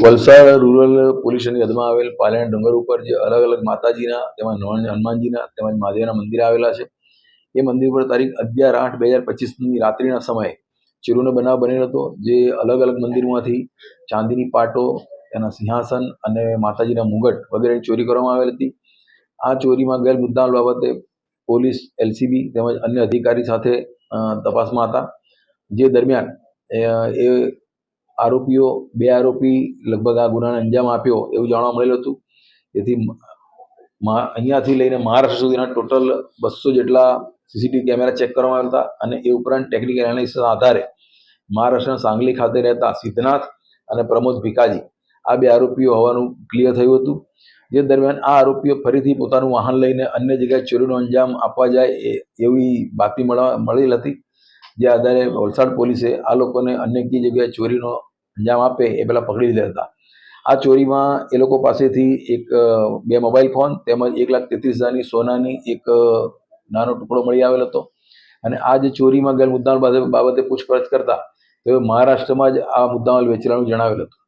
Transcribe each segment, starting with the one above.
Valsad rural police સ્ટેશનની હદમાં આવેલ પાલિયાણા ડુંગર ઉપર જે અલગ અલગ માતાજીના, તેમજ હનુમાન- હનુમાનજીના, તેમજ મહાદેવના મંદિર આવેલા છે. એ મંદિર પર તારીખ અગિયાર આઠ બે હજાર પચીસની રાત્રિના સમયે ચીરુનો બનાવ બનેલો હતો, જે અલગ અલગ મંદિરમાંથી ચાંદીની પાટો, એના સિંહાસન અને માતાજીના મુગટ વગેરેની ચોરી કરવામાં આવેલ હતી. આ ચોરીમાં ગયેલ મુદ્દામાલ બાબતે પોલીસ, એલસીબી તેમજ અન્ય અધિકારી સાથે તપાસમાં હતા. જે દરમિયાન એ આરોપીઓ, બે આરોપી લગભગ આ ગુનાને અંજામ આપ્યો એવું જાણવા મળેલું હતું. તેથી અહીંયાથી લઈને મહારાષ્ટ્ર સુધીના ટોટલ બસો જેટલા સીસીટીવી કેમેરા ચેક કરવામાં આવ્યા હતા અને એ ઉપરાંત ટેકનિકલ એનાલિસિસના આધારે મહારાષ્ટ્રના સાંગલી ખાતે રહેતા સિદ્ધનાથ અને પ્રમોદ ભીકાજી આ બે આરોપીઓ હોવાનું ક્લિયર થયું હતું. જે દરમિયાન આ આરોપીઓ ફરીથી પોતાનું વાહન લઈને અન્ય જગ્યાએ ચોરીનો અંજામ આપવા જાય એ, એવી બાતમી મળવા, મળેલ હતી. જે આધારે વલસાડ પોલીસે આ લોકોને અન્ય કઈ જગ્યાએ ચોરીનો અંજામ આપે એ પહેલાં પકડી લીધા હતા. આ ચોરીમાં એ લોકો પાસેથી એક બે મોબાઈલ ફોન તેમજ એક લાખ તેત્રીસ હજારની સોનાની એક નાનો ટુકડો મળી આવેલ હતો. અને આ જે ચોરીમાં ગયેલ મુદ્દામાલ બાબતે પૂછપરછ કરતા તેઓ મહારાષ્ટ્રમાં જ આ મુદ્દામાલ વેચેલાનું જણાવેલ હતું.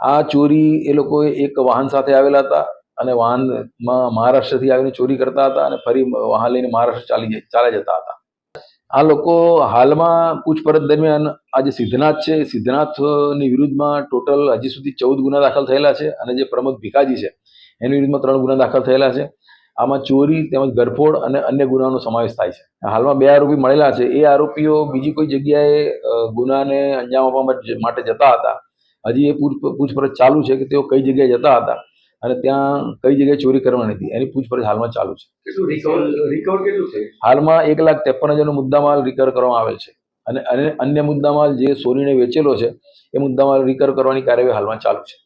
આ ચોરી એ લોકોએ એક વાહન સાથે આવેલા હતા અને વાહનમાં મહારાષ્ટ્રથી આવીને ચોરી કરતા હતા અને ફરી વાહન લઈને મહારાષ્ટ્ર ચાલી ચાલ્યા જતા હતા. આ લોકો હાલમાં પૂછપરછ દરમિયાન આ જે સિદ્ધનાથ છે. સિદ્ધનાથની વિરુદ્ધમાં ટોટલ હજી સુધી ચૌદ ગુના દાખલ થયેલા છે અને જે પ્રમોદ ભીખાજી છે, એની વિરુદ્ધમાં ત્રણ ગુના દાખલ થયેલા છે. આમાં ચોરી તેમજ ગરફોડ અને અન્ય ગુનાનો સમાવેશ થાય છે. હાલમાં બે આરોપી મળેલા છે. એ આરોપીઓ બીજી કોઈ જગ્યાએ ગુનાને અંજામ આપવા માટે- જતા હતા. હજી એ પૂછ- પૂછપરછ ચાલુ છે કે તેઓ કઈ જગ્યાએ જતા હતા. અને ત્યાં કઈ જગ્યાએ ચોરી કરવાની હતી? એની પૂછપરછ હાલમાં ચાલુ છે. હાલમાં એક લાખ ત્રેપન હજારનો મુદ્દામાલ રિકવર કરવામાં આવેલ છે. અને અને અન્ય મુદ્દામાલ જે સોરીને વેચેલો છે એ મુદ્દામાલ રિકવર કરવાની કાર્યવાહી હાલમાં ચાલુ છે.